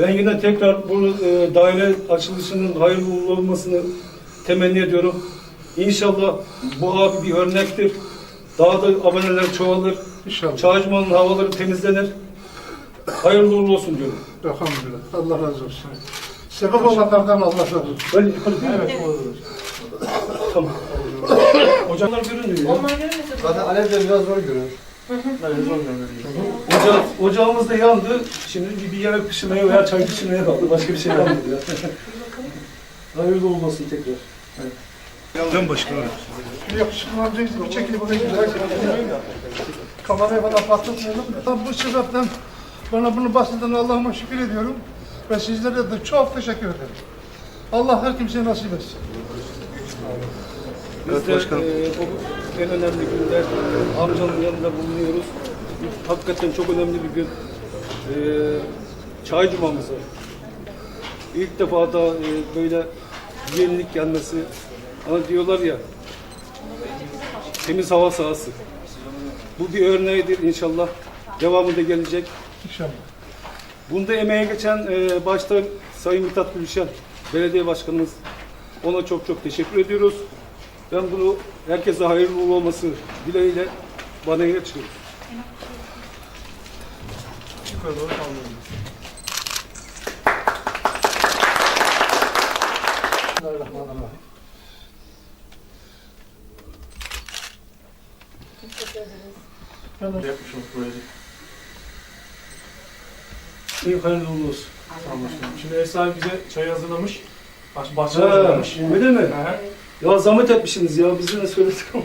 Ben yine tekrar bu e, daire açılışının hayırlı uğurlu olmasını temenni ediyorum. İnşallah bu abi bir örnektir. Daha da aboneler çoğalır. İnşallah. Çağcımanın havaları temizlenir. Hayırlı uğurlu olsun diyorum. Elhamdülillah. Allah razı olsun. Sebep olanlardan Allah razı olsun. Ben evet. Tamam. Hocamlar görünüyor ya. Zaten Alev de biraz zor görünür. Oca, ocağımız da yandı. Şimdi bir, bir yemek pişirmeye veya çay pişirmeye kaldı. Başka bir şey kalmadı ya. Hayırlı olsun tekrar. Ben başkanım. Yakışıklı amcayı bir çekilip oraya güzel Kamerayı bana patlatmayalım. Tam bu sebepten bana bunu bahseden Allah'ıma şükür ediyorum. Ve sizlere de çok teşekkür ederim. Allah her kimseye nasip etsin. Biz de e, bu en önemli günde amcanın yanında bulunuyoruz. Hakikaten çok önemli bir gün. E, çay cumamızı. İlk defa da e, böyle yenilik gelmesi. Hani diyorlar ya temiz hava sahası. Bu bir örneğidir inşallah. Devamı da gelecek. İnşallah. Bunda emeğe geçen e, başta Sayın Mithat Gülşen, belediye başkanımız ona çok çok teşekkür ediyoruz. Ben bunu herkese hayırlı uğurlu olması dileğiyle bana geçiyorum. Yukarı doğru kaldırın. Bismillahirrahmanirrahim. Yapmışım proje. İyi hayırlı uğurlu olsun. Şimdi ev sahibi bize çay hazırlamış. Baş, bahçe Ha, hazırlamış. öyle mi? Hı hı. Ya zahmet etmişsiniz ya bize ne söyledik ama.